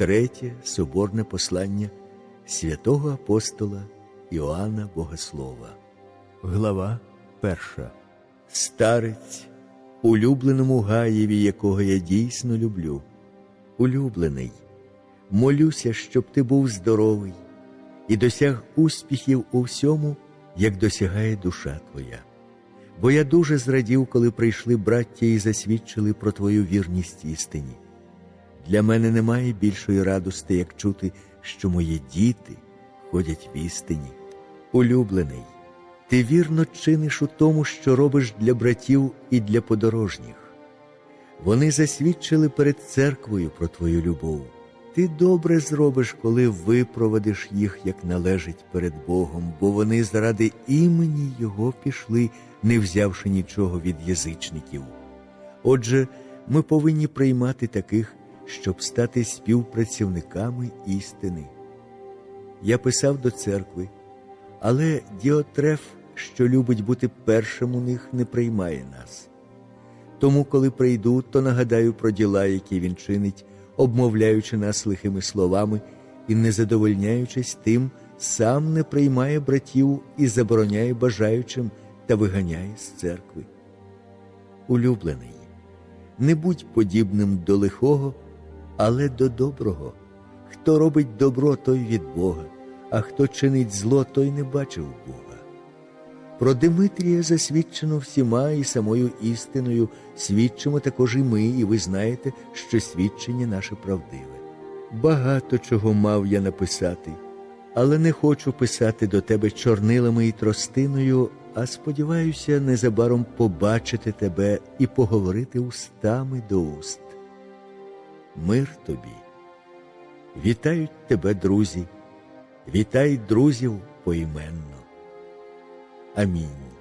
Третє соборне послання святого апостола Іоанна Богослова. Глава перша. Старець, улюбленому Гаєві, якого я дійсно люблю. Улюблений, молюся, щоб ти був здоровий і досяг успіхів у всьому, як досягає душа твоя. Бо я дуже зрадів, коли прийшли браття і засвідчили про твою вірність істині. Для мене немає більшої радости, як чути, що мої діти ходять в істині. Улюблений, ти вірно чиниш у тому, що робиш для братів і для подорожніх. Вони засвідчили перед церквою про твою любов. Ти добре зробиш, коли випроводиш їх, як належить перед Богом, бо вони заради імені Його пішли, не взявши нічого від язичників. Отже, ми повинні приймати таких, щоб стати співпрацівниками істини. Я писав до церкви, але Діотреф, що любить бути першим у них, не приймає нас. Тому, коли прийду, то нагадаю про діла, які він чинить, обмовляючи нас лихими словами і не задовольняючись тим, сам не приймає братів і забороняє бажаючим та виганяє з церкви. Улюблений, не будь подібним до лихого, але до доброго. Хто робить добро, той від Бога, а хто чинить зло, той не бачив Бога. Про Димитрія засвідчено всіма і самою істиною свідчимо також і ми, і ви знаєте, що свідчення наше правдиве. Багато чого мав я написати, але не хочу писати до тебе чорнилами і тростиною, а сподіваюся незабаром побачити тебе і поговорити устами до уст. Мир тобі. Вітають тебе, друзі, вітай друзів поіменно. Амінь.